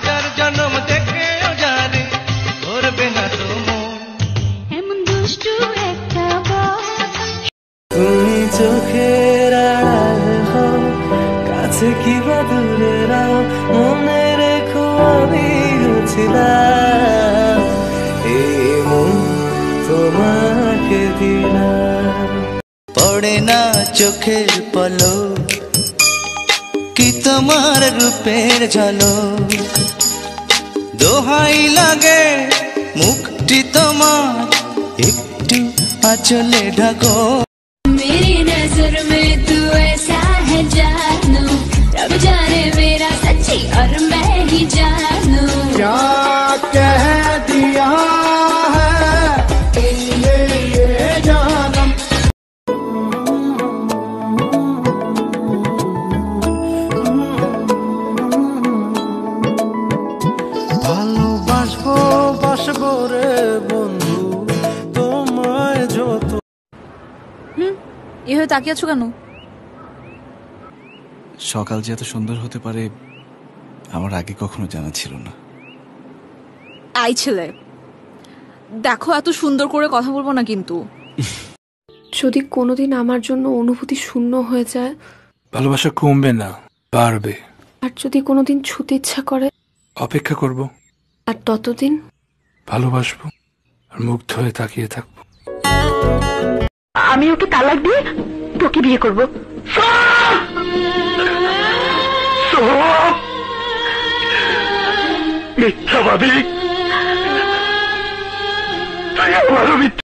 হাজার জন্ম দেখে যারে ধরবে না তো চোখের আড়াল পড়ে না চোখের পলক কি তোমার রূপের ঝলক? দোহাই লাগে মুখটি তোমার একটু আঁচলে ঢাকো मेरी नजर में तू ऐसा है जानू रब जाने मेरा सच्ची और मैं ही जानू বাসবো রে বন্ধু তোমায় যত এভাবে তাকিয়ে আছো কেন? সকাল যে এত সুন্দর হতে পারে আমার আগে কখনো জানা ছিল না। আই ছেলে দেখো এত সুন্দর করে কথা বলব না কিন্তু। যদি কোনোদিন আমার জন্য অনুভূতি শূন্য হয়ে যায় ভালোবাসা কমবে না বাড়বে। আর যদি কোনোদিন ছুটি ইচ্ছা করে অপেক্ষা করব। আর ততদিন ভালোবাসবো আর মুগ্ধ হয়ে তাকিয়ে থাকব। আমি ওকে তালাক দিয়ে তোকে বিয়ে করব। মিথ্যাবাদী। তুই আমারও মিথ্যা